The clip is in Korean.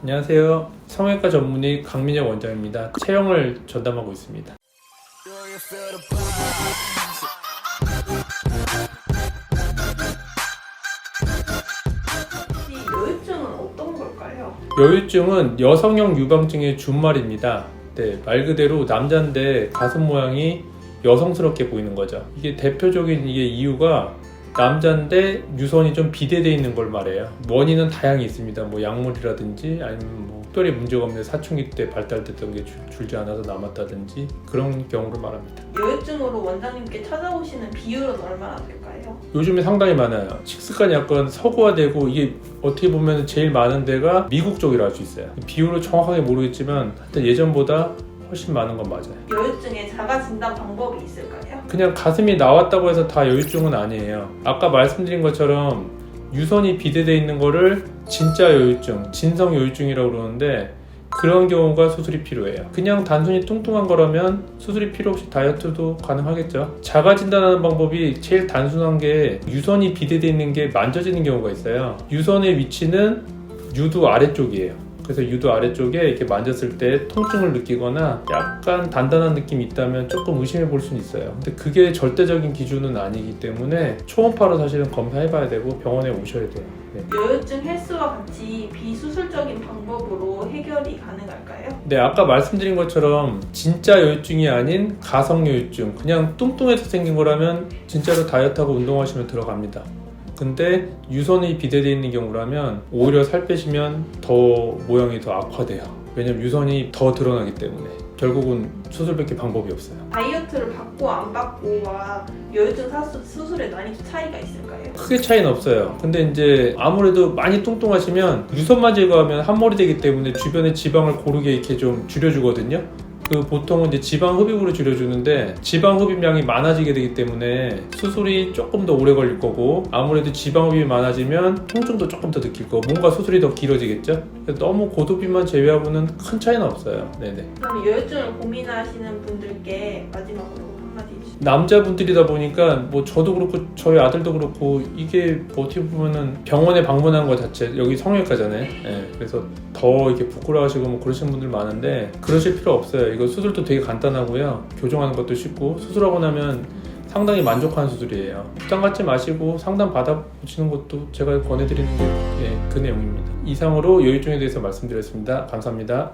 안녕하세요. 성형외과 전문의 강민혁 원장입니다. 체형을 전담하고 있습니다. 이 여유증은 어떤 걸까요? 여유증은 여성형 유방증의 준말입니다. 네, 말 그대로 남자인데 가슴 모양이 여성스럽게 보이는 거죠. 이게 대표적인 이게 이유가 남자인데 유선이 좀 비대돼 있는 걸 말해요. 원인은 다양히 있습니다. 뭐 약물이라든지 아니면 뭐 특별히 문제가 없는데 사춘기 때 발달됐던 게 줄- 줄지 않아서 남았다든지 그런 경우를 말합니다. 여유증으로 원장님께 찾아오시는 비율은 얼마나 될까요? 요즘에 상당히 많아요. 식습관이 약간 서구화되고 이게 어떻게 보면 제일 많은 데가 미국 쪽이라 할 수 있어요. 비율을 정확하게 모르겠지만 하여튼 예전보다 훨씬 많은 건 맞아요. 여유증의 자가 진단 방법이 있을까요? 그냥 가슴이 나왔다고 해서 다 여유증은 아니에요. 아까 말씀드린 것처럼 유선이 비대돼 있는 거를 진짜 여유증, 진성 여유증이라고 그러는데 그런 경우가 수술이 필요해요. 그냥 단순히 뚱뚱한 거라면 수술이 필요 없이 다이어트도 가능하겠죠. 자가 진단하는 방법이 제일 단순한 게 유선이 비대돼 있는 게 만져지는 경우가 있어요. 유선의 위치는 유두 아래쪽이에요. 그래서 유두 아래쪽에 이렇게 만졌을 때 통증을 느끼거나 약간 단단한 느낌이 있다면 조금 의심해 볼 수는 있어요. 근데 그게 절대적인 기준은 아니기 때문에 초음파로 사실은 검사해 봐야 되고 병원에 오셔야 돼요. 네. 여유증 헬스와 같이 비수술적인 방법으로 해결이 가능할까요? 네, 아까 말씀드린 것처럼 진짜 여유증이 아닌 가성 여유증, 그냥 뚱뚱해서 생긴 거라면 진짜로 다이어트하고 운동하시면 들어갑니다. 근데 유선이 비대돼 있는 경우라면 오히려 살 빼시면 더 모양이 더 악화돼요. 왜냐면 유선이 더 드러나기 때문에 결국은 수술밖에 방법이 없어요. 다이어트를 받고 안 받고 와 여유증 사수, 수술의 난이도 차이가 있을까요? 크게 차이는 없어요. 근데 이제 아무래도 많이 뚱뚱하시면 유선만 제거하면 한 머리 되기 때문에 주변에 지방을 고르게 이렇게 좀 줄여주거든요. 그 보통은 이제 지방 흡입으로 줄여주는데 지방 흡입량이 많아지게 되기 때문에 수술이 조금 더 오래 걸릴 거고 아무래도 지방 흡입이 많아지면 통증도 조금 더 느낄 거고 뭔가 수술이 더 길어지겠죠. 너무 고도비만 제외하고는 큰 차이는 없어요. 네네. 그럼 여유증을 고민하시는 분들께 마지막으로 남자분들이다 보니까 뭐 저도 그렇고 저희 아들도 그렇고 이게 뭐 어떻게 보면은 병원에 방문한 것 자체 여기 성형외과잖아요. 예, 그래서 더 이렇게 부끄러워하시고 뭐 그러시는 분들 많은데 그러실 필요 없어요. 이거 수술도 되게 간단하고요. 교정하는 것도 쉽고 수술하고 나면 상당히 만족하는 수술이에요. 부담 갖지 마시고 상담 받아보시는 것도 제가 권해드리는 게 예, 그 내용입니다. 이상으로 여유증에 대해서 말씀드렸습니다. 감사합니다.